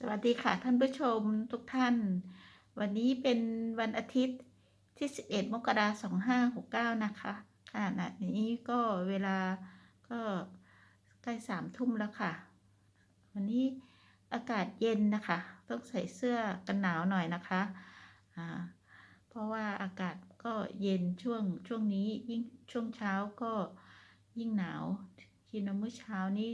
สวัสดีค่ะท่านผู้ชมทุกท่าน วันนี้เป็นวันอาทิตย์ที่ 11 มกราคม 2569 นะคะขณะนี้ก็เวลาก็ใกล้สามทุ่มแล้วค่ะ วันนี้อากาศเย็นนะคะ ต้องใส่เสื้อกันหนาวหน่อยนะคะอ่าเพราะว่าอากาศก็เย็นช่วงช่วงนี้ยิ่งช่วงเช้าก็ยิ่งหนาวที่นเมื่อเช้านี้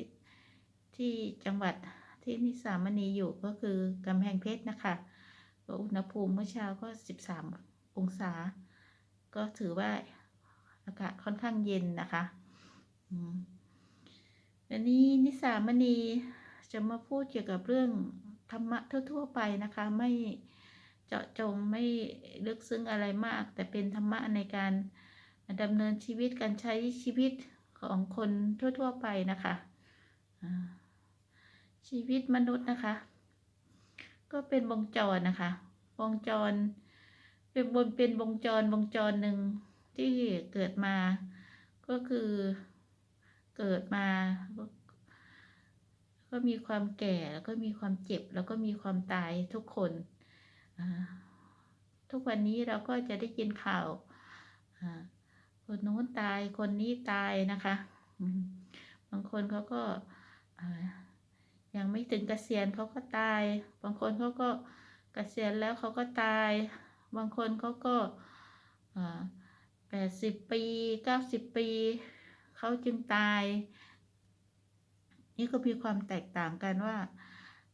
ที่จังหวัด ที่นิสามณีอยู่ก็คือกำแพงเพชรนะคะก็อุณหภูมิเมื่อเช้าก็ 13 องศา ก็ถือว่าอากาศค่อนข้างเย็นนะคะวันนี้นิสามณีจะมาพูดเกี่ยวกับเรื่องธรรมะทั่ว ๆ ไปนะคะ ไม่เจาะจงไม่ลึกซึ้งอะไรมาก แต่เป็นธรรมะในการดำเนินชีวิตการใช้ชีวิตของคนทั่ว ๆ ไปนะคะ ชีวิตมนุษย์นะคะ ก็เป็นวงจรนะคะ วงจร เป็นบนเป็นวงจรวงจรหนึ่งที่เกิดมา ก็คือเกิดมา ก็มีความแก่แล้วก็มีความเจ็บ แล้วก็มีความตายทุกคนทุกวันนี้เราก็จะได้ยินข่าวคนโน้นตายคนนี้ตายนะคะ บางคนเขาก็ ยังไม่ถึงเกษียณเขาก็ตาย บางคนเขาก็เกษียณแล้วเขาก็ตาย บางคนเขาก็แปดสิบปีเก้าสิบปี เขาจึงตาย นี่ก็มีความแตกต่างกันว่า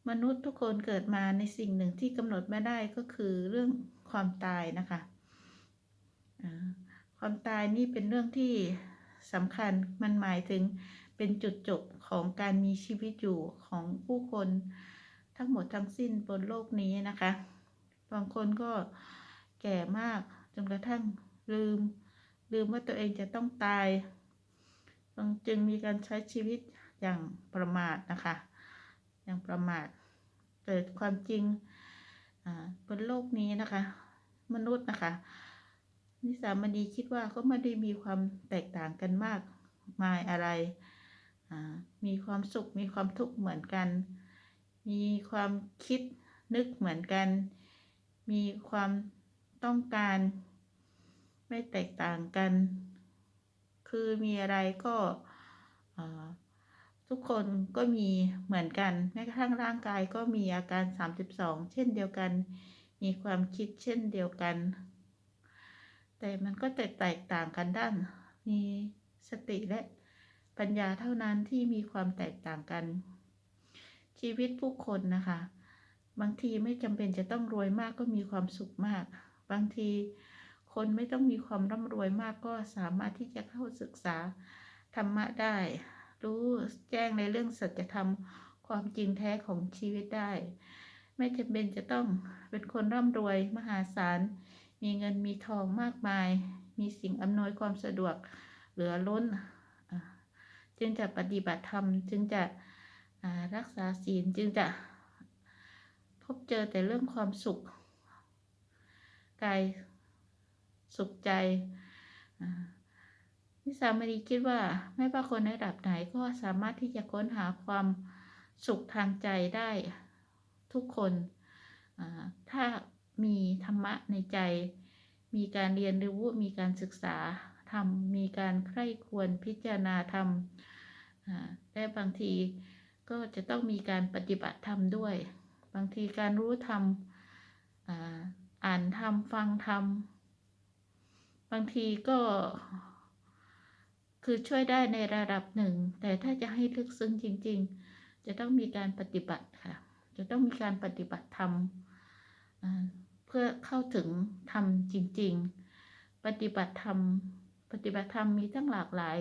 มนุษย์ทุกคนเกิดมาในสิ่งหนึ่งที่กำหนดไม่ได้ก็คือเรื่องความตายนะคะความตายนี่เป็นเรื่องที่สำคัญมันหมายถึง เป็นจุดจบของการมีชีวิตอยู่ของผู้คนทั้งหมดทั้งสิ้นบนโลกนี้นะคะ บางคนก็แก่มากจนกระทั่งลืม ลืมว่าตัวเองจะต้องตายบางจึงมีการใช้ชีวิตอย่างประมาทนะคะ อย่างประมาทเกิดความจริงบนโลกนี้นะคะ มนุษย์นะคะ นิสามณีคิดว่าก็ไม่ได้มีความแตกต่างกันมากมายอะไร มีความสุขมีความทุกข์เหมือนกัน มีความคิดนึกเหมือนกัน มีความต้องการ ไม่แตกต่างกัน คือมีอะไรก็ทุกคนก็มีเหมือนกันแม้กระทั่งร่างกายก็มีอาการ 32 เช่นเดียวกัน มีความคิดเช่นเดียวกัน แต่มันก็แตกต่างกันด้านมีสติและ ปัญญาเท่านั้นที่มีความแตกต่างกัน ชีวิตผู้คนนะคะ บางทีไม่จำเป็นจะต้องรวยมากก็มีความสุขมาก บางทีคนไม่ต้องมีความร่ำรวยมากก็สามารถที่จะเข้าศึกษาธรรมะได้ รู้แจ้งในเรื่องสัจธรรมความจริงแท้ของชีวิตได้ ไม่จำเป็นจะต้องเป็นคนร่ำรวยมหาศาล มีเงินมีทองมากมาย มีสิ่งอำนวยความสะดวกเหลือล้น จึงจะปฏิบัติธรรม จึงจะรักษาศีลจึงจะพบเจอแต่เรื่องความสุขกายสุขใจนิสามณีคิดว่าไม่ว่าคนในระดับไหนก็สามารถที่จะค้นหาความสุขทางใจได้ทุกคนถ้ามีธรรมะในใจ มีการเรียนรู้มีการศึกษา ทำมีการใคร่ควรพิจารณาธรรมและบางทีก็จะต้องมีการปฏิบัติธรรมด้วย บางทีการรู้ธรรมอ่านธรรมฟังธรรม บางทีก็ คือช่วยได้ในระดับหนึ่ง แต่ถ้าจะให้ลึกซึ้งจริง ๆ จะต้องมีการปฏิบัติค่ะ จะต้องมีการปฏิบัติธรรมเพื่อเข้าถึงธรรมจริง ๆ ปฏิบัติธรรม ปฏิบัติธรรมมีตั้งหลากหลาย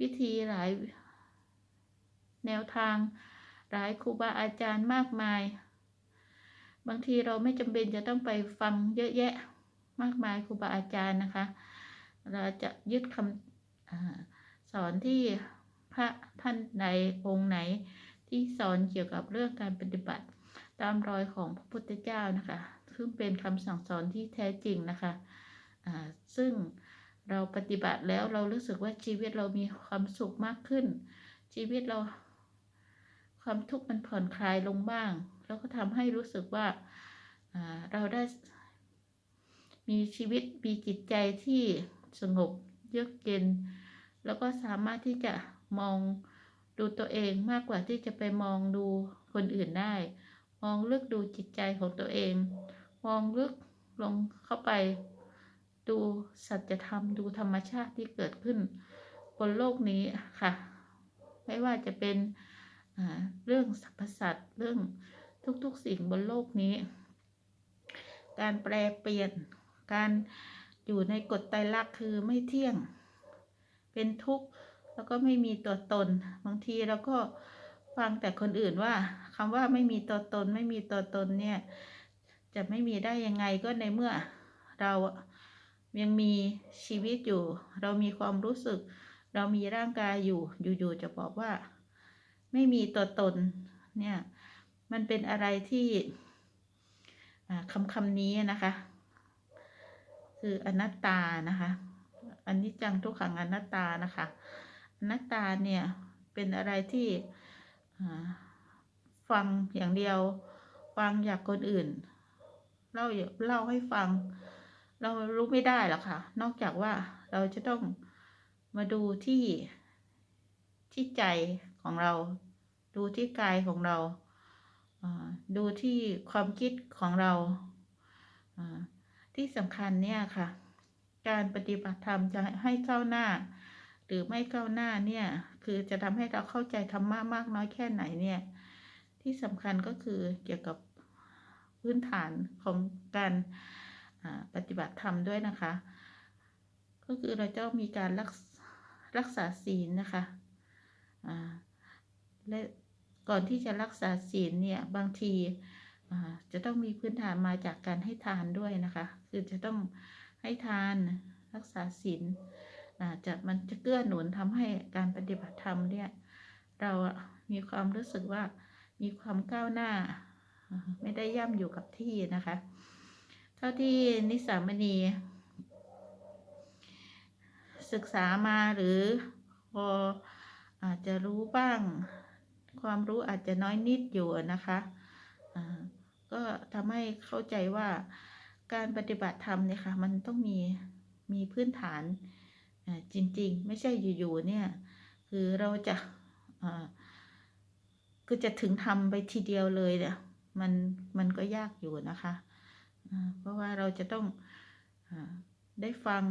วิธีหลาย แนวทาง หลายครูบาอาจารย์มากมาย บางทีเราไม่จำเป็นจะต้องไปฟังเยอะแยะมากมายครูบาอาจารย์นะคะ เราจะยึดคำสอนที่พระท่านใดองค์ไหนที่สอนเกี่ยวกับเรื่องการปฏิบัติ ตามรอยของพระพุทธเจ้านะคะ ซึ่งเป็นคำสั่งสอนที่แท้จริงนะคะ ซึ่งเราปฏิบัติแล้วเรารู้สึกว่าชีวิตเรามีความสุขมากขึ้น ชีวิตเรา ความทุกข์มันผ่อนคลายลงบ้าง แล้วก็ทำให้รู้สึกว่าเราได้มีชีวิตมีจิตใจที่สงบเยือกเย็น แล้วก็สามารถที่จะมองดูตัวเองมากกว่าที่จะไปมองดูคนอื่นได้ มองลึกดูจิตใจของตัวเอง มองลึกลงเข้าไป ดูสัจธรรมดูธรรมชาติที่เกิดขึ้นบนโลกนี้ค่ะ ไม่ว่าจะเป็นเรื่องสรรพสัตว์เรื่องทุกๆสิ่งบนโลกนี้ การแปลเปลี่ยน การอยู่ในกฎไตรลักษณ์คือไม่เที่ยง เป็นทุกข์แล้วก็ไม่มีตัวตน บางทีเราก็ฟังแต่คนอื่นว่าคำว่าไม่มีตัวตน ไม่มีตัวตนเนี่ย จะไม่มีได้ยังไงก็ในเมื่อเรา ยังมีชีวิตอยู่ เรามีความรู้สึก เรามีร่างกายอยู่ อยู่ๆจะบอกว่า ไม่มีตัวตน เนี่ย มันเป็นอะไรที่คำคำนี้นะคะ คืออนัตตานะคะอันนี้จังทุกขังอนัตตานะคะอนัตตาเนี่ยเป็นอะไรที่ฟังอย่างเดียว ฟังจากคนอื่น เล่าเล่าให้ฟัง เรารู้ไม่ได้หรอกค่ะ นอกจากว่าเราจะต้องมาดูที่ที่ใจของเรา ดูที่กายของเรา ดูที่ความคิดของเรา ที่สำคัญเนี่ยค่ะ การปฏิบัติธรรมจะให้ก้าวหน้า หรือไม่ก้าวหน้าเนี่ย คือจะทำให้เราเข้าใจธรรมะมากน้อยแค่ไหนเนี่ย ที่สำคัญก็คือเกี่ยวกับพื้นฐานของการ ปฏิบัติธรรมด้วยนะคะ ก็คือเราจะมีการรักษรักษาศีลนะคะและก่อนที่จะรักษาศีลเนี่ยบางทีจะต้องมีพื้นฐานมาจากการให้ทานด้วยนะคะ คือจะต้องให้ทานรักษาศีลจะมันจะเกื้อหนุนทำให้การปฏิบัติธรรมเนี่ยเรามีความรู้สึกว่ามีความก้าวหน้า ไม่ได้ย่ำอยู่กับที่นะคะ เท่าที่นิสามณีศึกษามาหรือพออาจจะรู้บ้าง ความรู้อาจจะน้อยนิดอยู่นะคะก็ทำให้เข้าใจว่าการปฏิบัติธรรมเนี่ยค่ะมันต้องมีมีพื้นฐานจริง ๆ ไม่ใช่อยู่ๆเนี่ย คือเราจะอ่าคือจะถึงทำไปทีเดียวเลยเนี่ยมันมันก็ยากอยู่นะคะ เพราะว่าเราจะต้องได้ฟัง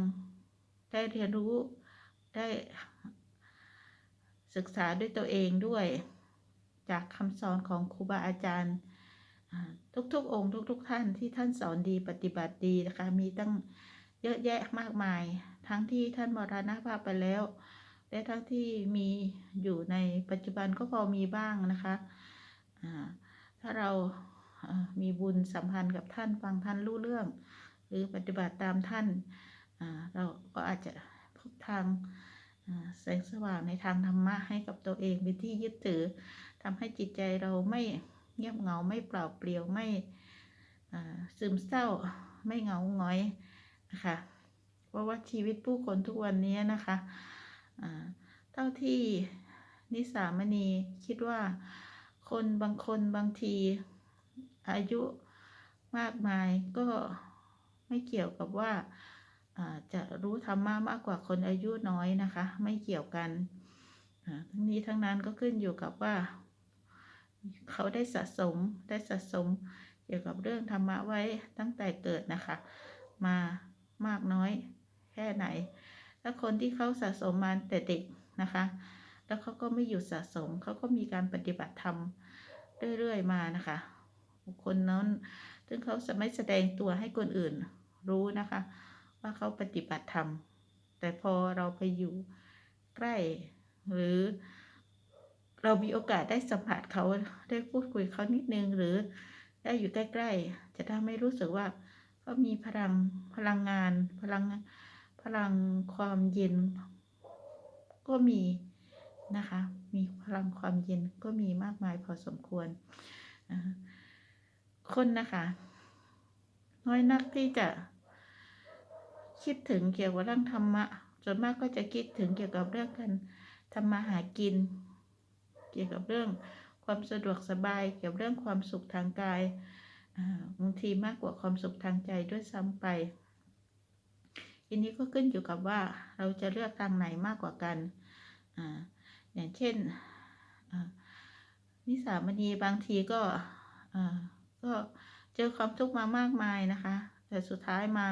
ได้เรียนรู้ได้ศึกษาด้วยตัวเองด้วย จากคำสอนของครูบาอาจารย์ทุกๆ องค์ทุก ๆ ท่านที่ท่านสอนดีปฏิบัติดีนะคะมีตั้งเยอะแยะมากมาย ทั้งที่ท่านมรณภาพไปแล้ว และทั้งที่มีอยู่ในปัจจุบันก็พอมีบ้างนะคะถ้าเรา มีบุญสัมพันธ์กับท่านฟังท่านรู้เรื่อง หรือปฏิบัติตามท่านเราก็อาจจะพบทางแสงสว่างในทางธรรมะให้กับตัวเองเป็นที่ยึดถือทำให้จิตใจเราไม่เงียบเหงาไม่เปล่าเปลี่ยวไม่ซึมเศร้าไม่เหงาหงอยนะคะเพราะว่าชีวิตผู้คนทุกวันนี้นะคะเท่าที่นิสามณีคิดว่าคนบางคนบางที อายุมากมายก็ไม่เกี่ยวกับว่าจะรู้ธรรมะมากกว่าคนอายุน้อยนะคะ ไม่เกี่ยวกันทั้งนี้ทั้งนั้นก็ขึ้นอยู่กับว่า เขาได้สะสมได้สะสมเกี่ยวกับเรื่องธรรมะไว้ตั้งแต่เกิดนะคะ มามากน้อยแค่ไหน ถ้าคนที่เขาสะสมมาแต่เด็กนะคะ แล้วเขาก็ไม่หยุดสะสมเขาก็มีการปฏิบัติธรรมเรื่อยๆมานะคะ บุคคลนั้น ซึ่งเขาจะไม่แสดงตัวให้คนอื่นรู้นะคะ ว่าเขาปฏิบัติธรรม แต่พอเราไปอยู่ใกล้ หรือเรามีโอกาสได้สัมผัสเขาได้พูดคุยเขานิดนึงหรือได้อยู่ใกล้ ๆ จะทำให้รู้สึกว่าเขามีพลังพลังงาน พลังพลังความเย็น ก็มีนะคะ มีพลังความเย็นก็มีมากมายพอสมควรอ่าค นนะคะ น้อยนักที่จะคิดถึงเกี่ยวกับเรื่องธรรมะส่วนมากก็จะคิดถึงเกี่ยวกับเรื่องการทำมาหากิน เกี่ยวกับเรื่องความสะดวกสบาย เกี่ยวกับเรื่องความสุขทางกายบางทีมากกว่าความสุขทางใจด้วยซ้ำไปทีนี้ก็ขึ้นอยู่กับว่าเราจะเลือกทางไหนมากกว่ากันออย่างเช่นนิสามณีบางทีก็ ก็เจอความทุกข์มามากมายนะคะ แต่สุดท้ายมา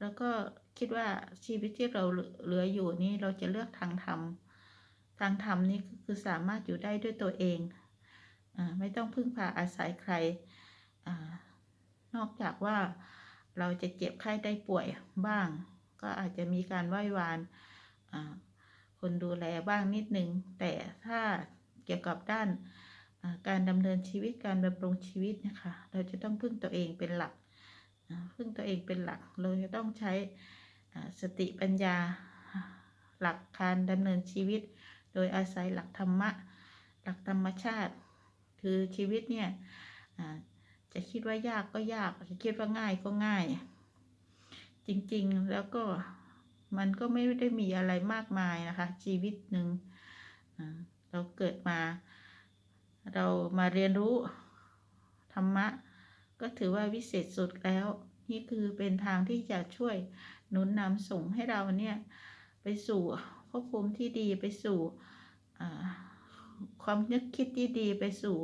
แล้วก็คิดว่าชีวิตที่เราเหลืออยู่นี่เราจะเลือกทางธรรมทางธรรมนี่คือสามารถอยู่ได้ด้วยตัวเองอไม่ต้องพึ่งพาอาศัยใครอนอกจากว่าเราจะเจ็บไข้ได้ป่วยบ้าง ก็อาจจะมีการไหว้วานคนดูแลบ้างนิดนึง แต่ถ้าเกี่ยวกับด้าน การดำเนินชีวิตการดำรงชีวิตนะคะ เราจะต้องพึ่งตัวเองเป็นหลัก พึ่งตัวเองเป็นหลัก เราจะต้องใช้สติปัญญาหลักการดำเนินชีวิต โดยอาศัยหลักธรรมะ หลักธรรมชาติ คือชีวิตเนี่ยจะคิดว่ายากก็ยาก จะคิดว่าง่ายก็ง่าย จริงๆแล้วก็มันก็ไม่ได้มีอะไรมากมายนะคะ ชีวิตหนึ่งเราเกิดมา เรามาเรียนรู้ธรรมะ ก็ถือว่าวิเศษสุดแล้ว นี่คือเป็นทางที่จะช่วยหนุนนำส่งให้เราเนี่ยไปสู่ภพภูมิที่ดีไปสู่ความนึกคิดที่ดีไปสู่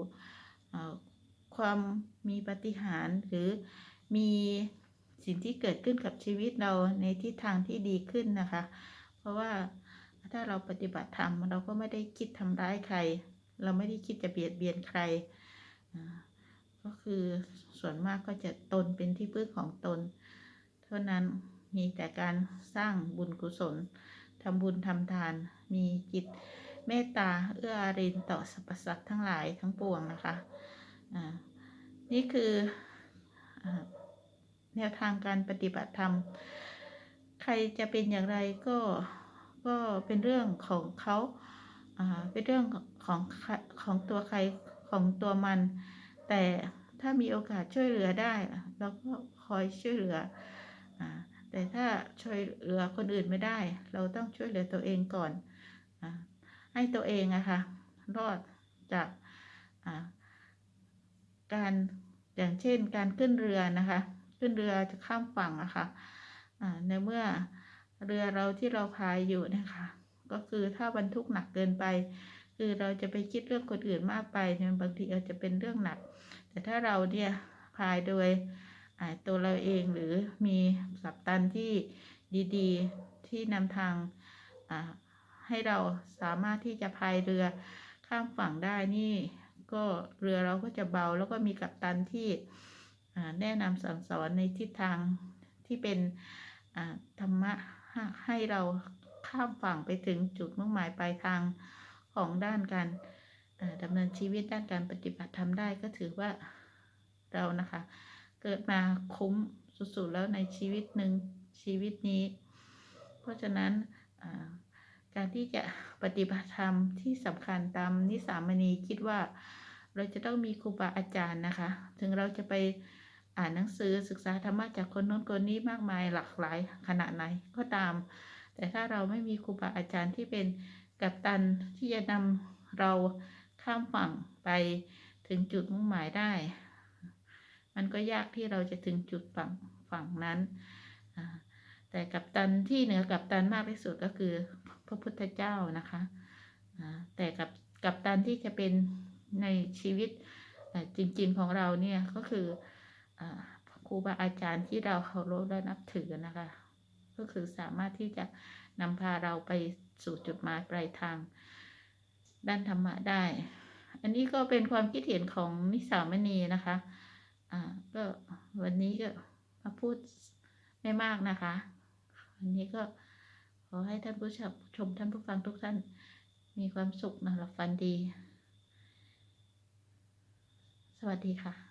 ความมีปฏิหารหรือมีสิ่งที่เกิดขึ้นกับชีวิตเราในทิศทางที่ดีขึ้นนะคะ เพราะว่าถ้าเราปฏิบัติธรรมเราก็ไม่ได้คิดทำร้ายใคร เราไม่ได้คิดจะเบียดเบียนใคร ก็คือส่วนมากก็จะตนเป็นที่พึ่งของตน เท่านั้นมีแต่การสร้างบุญกุศลทำบุญทำทาน มีจิตเมตตาเอื้ออารีต่อสรรพสัตว์ทั้งหลายทั้งปวงนะคะนี่คืออแนวทางการปฏิบัติธรรม ใครจะเป็นอย่างไรก็ก็เป็นเรื่องของเขา เป็นเรื่องของของตัวใครของตัวมัน แต่ถ้ามีโอกาสช่วยเหลือได้เราก็คอยช่วยเหลืออแต่ถ้าช่วยเหลือคนอื่นไม่ได้ เราต้องช่วยเหลือตัวเองก่อนอให้ตัวเองอะคะ่ะรอดจากการอย่างเช่นการขึ้นเรือนะคะ ขึ้นเรือจะข้ามฝั่งอะคะ่ะในเมื่อเรือเราที่เราพายอยู่นะคะ ก็คือถ้าบรรทุกหนักเกินไป คือเราจะไปคิดเรื่องคนอื่นมากไปเนี่ยบางทีอาจจะเป็นเรื่องหนัก แต่ถ้าเราเนี่ยพายโดยตัวเราเองหรือมีสับตันที่ดีๆที่นำทางให้เราสามารถที่จะพายเรือข้ามฝั่งได้นี่ ก็เรือเราก็จะเบาแล้วก็มีกัปตันที่แนะนำสั่งสอนในทิศทางที่เป็นธรรมะให้เรา ข้ามฝั่งไปถึงจุดมุ่งหมายปลายทางของด้านการดำเนินชีวิตด้านการปฏิบัติทำได้ก็ถือว่าเรานะคะ เกิดมาคุ้มสุดๆแล้วในชีวิตหนึ่งชีวิตนี้ เพราะฉะนั้นการที่จะปฏิบัติธรรมที่สำคัญตามนิสามณีคิดว่าเราจะต้องมีครูบาอาจารย์นะคะ ถึงเราจะไปอ่านหนังสือศึกษาธรรมะจากคนโน้นคนนี้มากมายหลากหลายขนาดไหนก็ตาม แต่ถ้าเราไม่มีครูบาอาจารย์ที่เป็นกัปตันที่จะนำเราข้ามฝั่งไปถึงจุดมุ่งหมายได้ มันก็ยากที่เราจะถึงจุดฝั่งฝั่งนั้น แต่กัปตันที่เหนือกัปตันมากที่สุดก็คือพระพุทธเจ้านะคะแต่กับกัปตันที่จะเป็นในชีวิตจริง ๆของเราเนี่ยก็คือครูบาอาจารย์ที่เราเคารพและนับถือนะคะ ก็คือสามารถที่จะนำพาเราไปสู่จุดหมายปลายทาง ด้านธรรมะได้ อันนี้ก็เป็นความคิดเห็นของนิสามณีนะคะ อ่า ก็วันนี้ก็มาพูดไม่มากนะคะ วันนี้ก็ขอให้ท่านผู้ชมชมท่านผู้ฟังทุกท่านมีความสุขนะหลับฝันดี สวัสดีค่ะ